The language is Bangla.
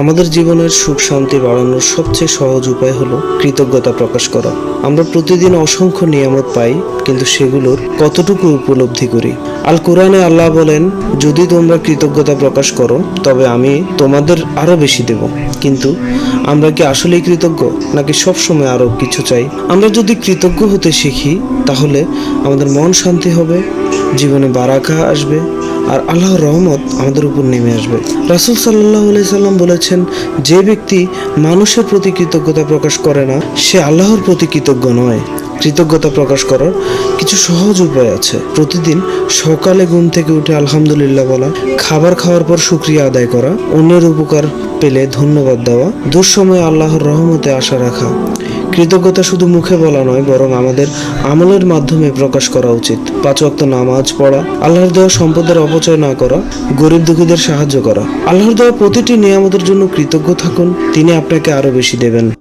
আমাদের জীবনের সুখ, শান্তি বাড়ানোর সবচেয়ে সহজ উপায় হলো কৃতজ্ঞতা প্রকাশ করা। আমরা প্রতিদিন অসংখ্য নিয়ামত পাই, কিন্তু সেগুলোর কতটুকু উপলব্ধি করি? আল কোরআনে আল্লাহ বলেন, যদি তোমরা কৃতজ্ঞতা প্রকাশ করো, তবে আমি তোমাদের আরও বেশি দেব। কিন্তু আমরা কি আসলেই কৃতজ্ঞ, নাকি সব সময় আরও কিছু চাই? আমরা যদি কৃতজ্ঞ হতে শিখি, তাহলে আমাদের মন শান্তি হবে, জীবনে বারাকা আসবে আর আল্লাহর রহমত আমাদের উপর নেমে আসবে। রাসুল সাল্লাহ সাল্লাম বলেছেন, যে ব্যক্তি মানুষের প্রতি কৃতজ্ঞতা প্রকাশ করে না, সে আল্লাহর প্রতি কৃতজ্ঞ নয়। কৃতজ্ঞতা প্রকাশ করার কিছু সহজ উপায় আছে। প্রতিদিন সকালে ঘুম থেকে উঠে আলহামদুলিল্লাহ বলা, খাবার খাওয়ার পর শুক্রিয়া আদায় করা, অন্যের উপকার পেলে ধন্যবাদ দেওয়া, দুঃসময়ে আল্লাহর রহমতে আশা রাখা। কৃতজ্ঞতা শুধু মুখে বলা নয়, বরং আমাদের আমলের মাধ্যমে প্রকাশ করা উচিত। পাঁচ ওয়াক্ত নামাজ পড়া, আল্লাহর দেওয়া সম্পদের অপচয় না করা, গরিব দুঃখীদের সাহায্য করা। আল্লাহর দেওয়া প্রতিটি নিয়ামতের জন্য কৃতজ্ঞ থাকুন, তিনি আপনাকে আরও বেশি দেবেন।